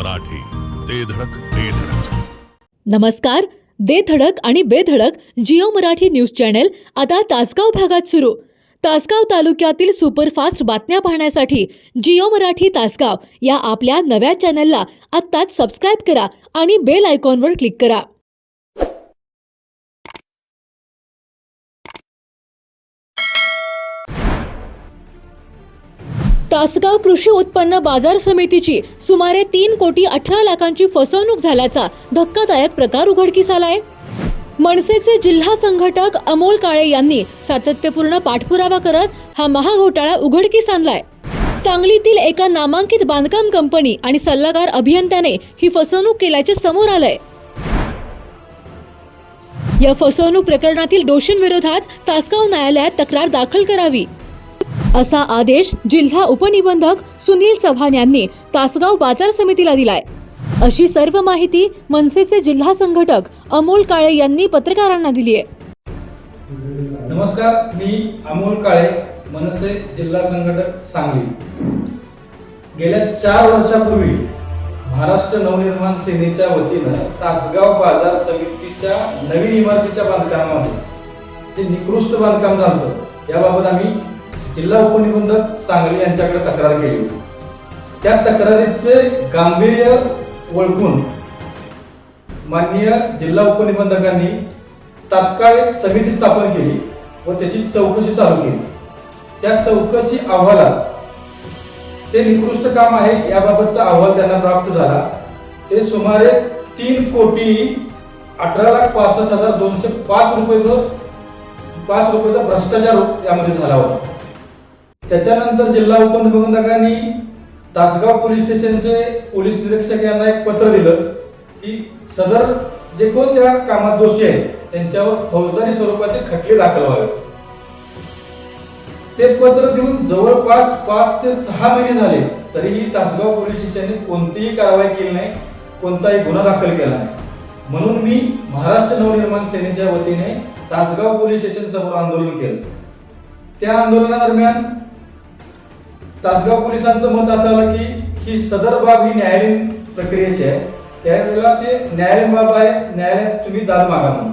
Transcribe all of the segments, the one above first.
मराठी ते धडक ते धडक. नमस्कार दे धडक आणि बेधडक जिओ मराठी न्यूज चॅनेल आता तासगाव भागात सुरू. तासगाव तालुक्यातील सुपरफास्ट बातम्या पाहण्यासाठी जिओ मराठी तासगाव या आपल्या नव्या चॅनलला आत्ताच सबस्क्राईब करा आणि बेल आयकॉनवर क्लिक करा. तासगाव कृषी उत्पन्न बाजार समितीची सुमारे तीन कोटी अठरा लाखांची फसवणूक झाल्याचा धक्कादायक प्रकार उघडकीस आलाय. मनसेचे जिल्हा संघटक अमोल काळे यांनी सातत्यपूर्ण पाठपुरावा करत हा महाघोटाळा उघडकीस आणलाय. सांगलीतील एका नामांकित बांधकाम कंपनी आणि सल्लागार अभियंत्याने ही फसवणूक केल्याचे समोर आलंय. या फसवणूक प्रकरणातील दोषींविरोधात तासगाव न्यायालयात तक्रार दाखल करावी. असा आदेश जिल्हा उपनिबंधक सुनील चव्हाण यांनी तासगाव बाजार समितीला दिलाय. अशी सर्व माहिती मनसेचे जिल्हा संघटक अमोल काळे यांनी पत्रकारांना दिली आहे. नमस्कार मी अमोल काळे मनसे जिल्हा संघटक सांगली. गेल्या चार वर्षापूर्वी महाराष्ट्र नवनिर्माण सेनेच्या वतीनं तासगाव बाजार समितीच्या नवीन इमारतीच्या बांधकामामध्ये जे निकृष्ट बांधकाम झालं याबाबत आम्ही जिल्हा उपनिबंधक सांगली यांच्याकडे तक्रार केली. होती त्या तक्रारीचे गांभीर्य ओळखून माननीय जिल्हा उपनिबंधकांनी तात्काळ एक समिती स्थापन केली व त्याची चौकशी चालू केली. त्या चौकशी अहवालात ते निकृष्ट काम आहे याबाबतचा अहवाल त्यांना प्राप्त झाला. ते सुमारे तीन कोटी अठरा लाख पासष्ट हजार दोनशे पाच रुपयेचं पाच रुपयाचा भ्रष्टाचार यामध्ये झाला होता. त्याच्यानंतर जिल्हा उपनिबंधकांनी तासगाव पोलीस स्टेशनचे पोलीस निरीक्षक यांना एक पत्र दिलं की सदर जे कोण त्या कामात दोषी आहेत त्यांच्यावर फौजदारी स्वरूपाचे खटले दाखल व्हावे. ते पत्र देऊन जवळपास पाच ते सहा महिने झाले तरीही तासगाव पोलीस स्टेशनने कोणतीही कारवाई केली नाही कोणताही गुन्हा दाखल केला नाही. म्हणून मी महाराष्ट्र नवनिर्माण सेनेच्या वतीने तासगाव पोलीस स्टेशन समोर आंदोलन केलं. त्या आंदोलनादरम्यान तासगाव पोलिसांचं मत असं आलं की ही सदर बाब ही न्यायालयीन प्रक्रियेची आहे. त्यावेळेला ते न्यायालयीन बाब आहे न्यायालयात तुम्ही दाद मागा म्हणून.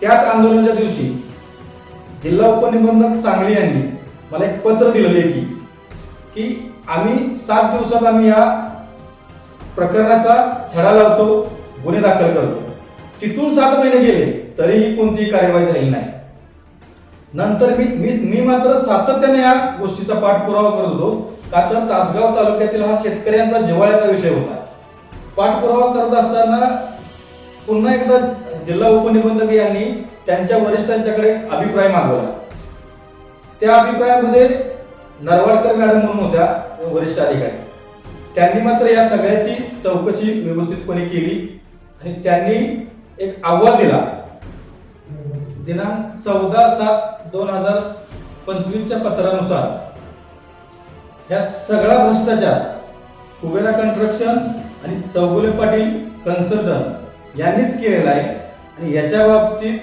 त्याच आंदोलनाच्या दिवशी जिल्हा उपनिबंधक सांगली यांनी मला एक पत्र दिलं की की आम्ही सात दिवसात आम्ही या प्रकरणाचा छडा लावतो गुन्हे दाखल करतो. तिथून सात महिने गेले तरीही कोणतीही कार्यवाही झाली नाही. नंतर मी मी मी मात्र सातत्याने या गोष्टीचा पाठपुरावा करत होतो. का तर तासगाव तालुक्यातील हा शेतकऱ्यांचा जिव्हाळ्याचा विषय होता. पाठपुरावा करत असताना पुन्हा एकदा जिल्हा उपनिबंधक यांनी त्यांच्या वरिष्ठांच्याकडे अभिप्राय मागवला. त्या अभिप्रायामध्ये नरवाडकर मॅडम म्हणून होत्या वरिष्ठ अधिकारी. त्यांनी मात्र या सगळ्याची चौकशी व्यवस्थितपणे केली आणि त्यांनी एक अहवाल दिला. दिनांक चौदा सात दोन हजार पंचवीसच्या पत्रानुसार ह्या सगळा भ्रष्टाचार कुबेरा कन्स्ट्रक्शन आणि चौगुले पाटील कन्सल्टंट यांनीच केलेला आहे. आणि याच्या बाबतीत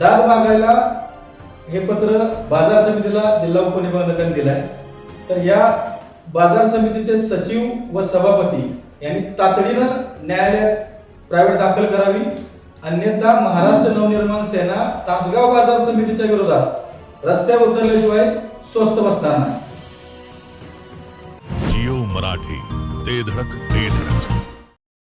दाद मागायला हे पत्र बाजार समितीला जिल्हा उपनिबंधकांनी आहे तर या बाजार समितीचे सचिव व सभापती यांनी तातडीनं न्यायालयात प्रायव्हेट दाखल करावी. अन्यथा महाराष्ट्र नवनिर्माण सेना तासगाव बाजार समितीच्या विरोधात रस्त्यावर उतरल्याशिवाय स्वस्त बसणार नाही. जिओ मराठी ते धडक ते धडक.